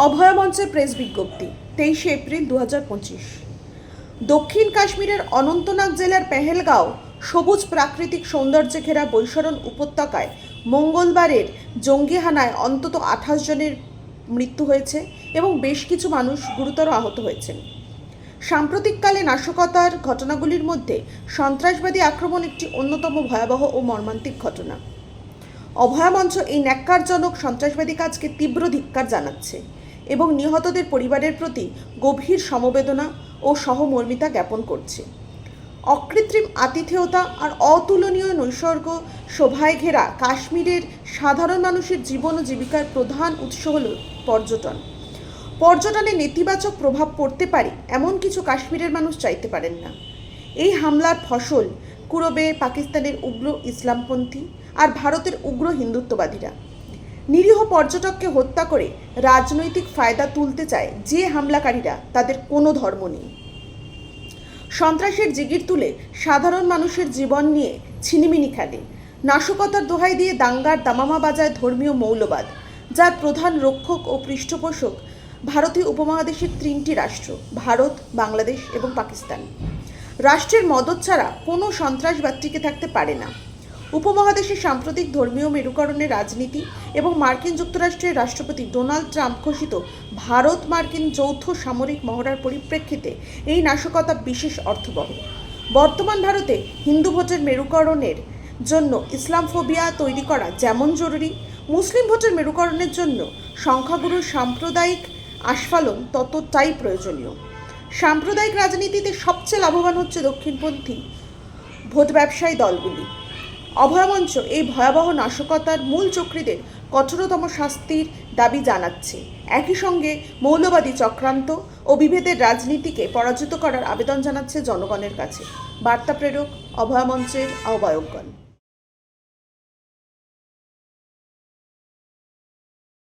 অভয় মঞ্চের প্রেস বিজ্ঞপ্তি, তেইশে এপ্রিল দু দক্ষিণ কাশ্মীরের অনন্তনাগ জেলার পেহেলগাঁও, সবুজ প্রাকৃতিক সৌন্দর্যে ঘেরা বৈশরণ উপত্যকায় মঙ্গলবারের জঙ্গি হানায় অন্তত আঠাশ জনের মৃত্যু হয়েছে এবং বেশ কিছু মানুষ গুরুতর আহত হয়েছেন। সাম্প্রতিককালে নাশকতার ঘটনাগুলির মধ্যে সন্ত্রাসবাদী আক্রমণ একটি অন্যতম ভয়াবহ ও মর্মান্তিক ঘটনা। অভয়া মঞ্চ এই ন্যাক্কারজনক সন্ত্রাসবাদী কাজকে তীব্র ধিক্কার জানাচ্ছে। এবং নিহতদের পরিবারের প্রতি গভীর সমবেদনা ও সহমর্মিতা জ্ঞাপন করছে। অকৃত্রিম আতিথেয়তা আর অতুলনীয় নৈসর্গ শোভায় ঘেরা কাশ্মীরের সাধারণ মানুষের জীবন ও জীবিকার প্রধান উৎস হল পর্যটন। পর্যটনে নেতিবাচক প্রভাব পড়তে পারে এমন কিছু কাশ্মীরের মানুষ চাইতে পারেন না। এই হামলার ফসল কুরবে, পাকিস্তানের উগ্র ইসলামপন্থী আর ভারতের উগ্র হিন্দুত্ববাদীরা। নিরীহ পর্যটককে হত্যা করে রাজনৈতিক ফায়দা তুলতে চায় যে হামলাকারীরা, তাদের কোনো ধর্ম নেই। সন্ত্রাসের জিগির তুলে সাধারণ মানুষের জীবন নিয়ে ছিনিমিনি খেলে। নাশকতার দোহাই দিয়ে দাঙ্গার দামামা বাজায় ধর্মীয় মৌলবাদ, যার প্রধান রক্ষক ও পৃষ্ঠপোষক ভারতীয় উপমহাদেশের তিনটি রাষ্ট্র, ভারত, বাংলাদেশ এবং পাকিস্তান। রাষ্ট্রের মদত ছাড়া কোনো সন্ত্রাসবাদ টিকে থাকতে পারে না। উপমহাদেশে সাম্প্রতিক ধর্মীয় মেরুকরণের রাজনীতি এবং মার্কিন যুক্তরাষ্ট্রের রাষ্ট্রপতি ডোনাল্ড ট্রাম্প ঘোষিত ভারত মার্কিন যৌথ সামরিক মহড়ার পরিপ্রেক্ষিতে এই নাশকতা বিশেষ অর্থবহ। বর্তমান ভারতে হিন্দু ভোটের মেরুকরণের জন্য ইসলামফোবিয়া তৈরি করা যেমন জরুরি, মুসলিম ভোটের মেরুকরণের জন্য সংখ্যাগুরুর সাম্প্রদায়িক আস্ফালন ততটাই প্রয়োজনীয়। সাম্প্রদায়িক রাজনীতিতে সবচেয়ে লাভবান হচ্ছে দক্ষিণপন্থী ভোট ব্যবসায়ী দলগুলি। অভয়মঞ্চ এই ভয়াবহ নাশকতার মূল চক্রীদের কঠোরতম শাস্তির দাবি জানাচ্ছে। একই সঙ্গে মৌলবাদী চক্রান্ত ও বিভেদের রাজনীতিকে পরাজিত করার আবেদন জানাচ্ছে জনগণের কাছে। বার্তা প্রেরক, অভয়মঞ্চের আহ্বায়কগণ।